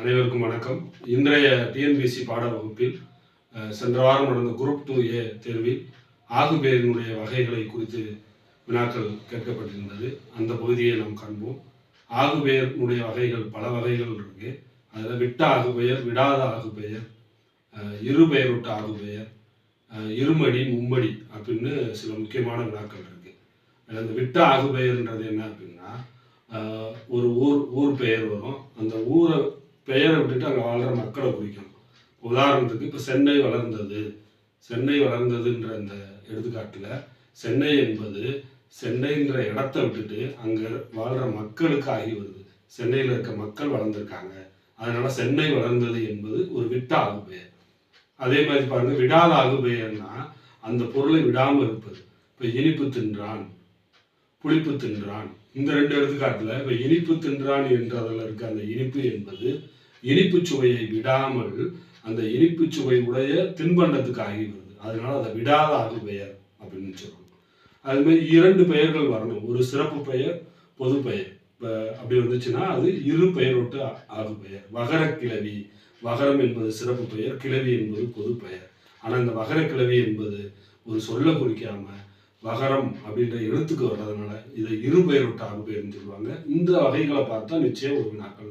அனைவருக்கும் வணக்கம். இன்றைய டிஎன்பிசி பாட வகுப்பில் சென்ற வாரம் நடந்த குரூப் டூ ஏ தேர்வில் ஆகுபேரினுடைய வகைகளை குறித்து வினாக்கள் கேட்கப்பட்டிருந்தது. அந்த பகுதியை நாம் காண்போம். ஆகுபெயர்னுடைய வகைகள் பல வகைகள் இருக்கு. அதில் விட்ட ஆகுபெயர் விடாத ஆகுபெயர் இருபெயருட்ட ஆகுபெயர் இருமடி மும்மடி அப்படின்னு சில முக்கியமான வினாக்கள் இருக்கு. அந்த விட்ட ஆகுபெயர்ன்றது என்ன அப்படின்னா ஒரு ஊர் ஊர் பெயர் வரும். அந்த ஊரை அங்கே வாழ்கிற மக்களை குறிக்கும். உதாரணத்துக்கு இப்போ சென்னை வளர்ந்தது சென்னை வளர்ந்ததுன்ற அந்த எடுத்துக்காட்டில் சென்னை என்பது சென்னைன்ற இடத்த விட்டுட்டு அங்கே வாழ்கிற மக்களுக்கு ஆகி வருது. சென்னையில் இருக்க மக்கள் வளர்ந்துருக்காங்க. அதனால் சென்னை வளர்ந்தது என்பது ஒரு விட்ட ஆகுபெயர் அதே மாதிரி பாருங்க விடாத ஆகுபெயர்னா அந்த பொருளை விடாமல் இருப்பது. இப்போ இனிப்பு தின்றான் புளிப்பு தின்றான். இந்த ரெண்டு எடுத்துக்காட்டில் இப்போ இனிப்பு தின்றான் என்றதில் இருக்க அந்த இனிப்பு என்பது இனிப்பு சுவையை விடாமல் அந்த இனிப்பு சுவை உடைய தின்பண்டத்துக்கு ஆகி வருது. அதனால அதை விடாத ஆகுபெயர் அப்படின்னு சொல்றோம். அது மாதிரி இரண்டு பெயர்கள் வரணும். ஒரு சிறப்பு பெயர் பொது பெயர். இப்போ அப்படி வந்துச்சுன்னா அது இரு பெயரொட்டு ஆகு பெயர். வகர கிளவி. வகரம் என்பது சிறப்பு பெயர் கிளவி என்பது பொது பெயர். ஆனால் இந்த வகர கிளவி என்பது ஒரு சொல்ல குறிக்காம வகரம் அப்படின்ற எழுத்துக்கு வர்றதுனால இதை இரு பெயரொட்டு ஆகுபெயர்னு சொல்லுவாங்க. இந்த வகைகளை பார்த்தா நிச்சயம் ஒரு வினாக்கள்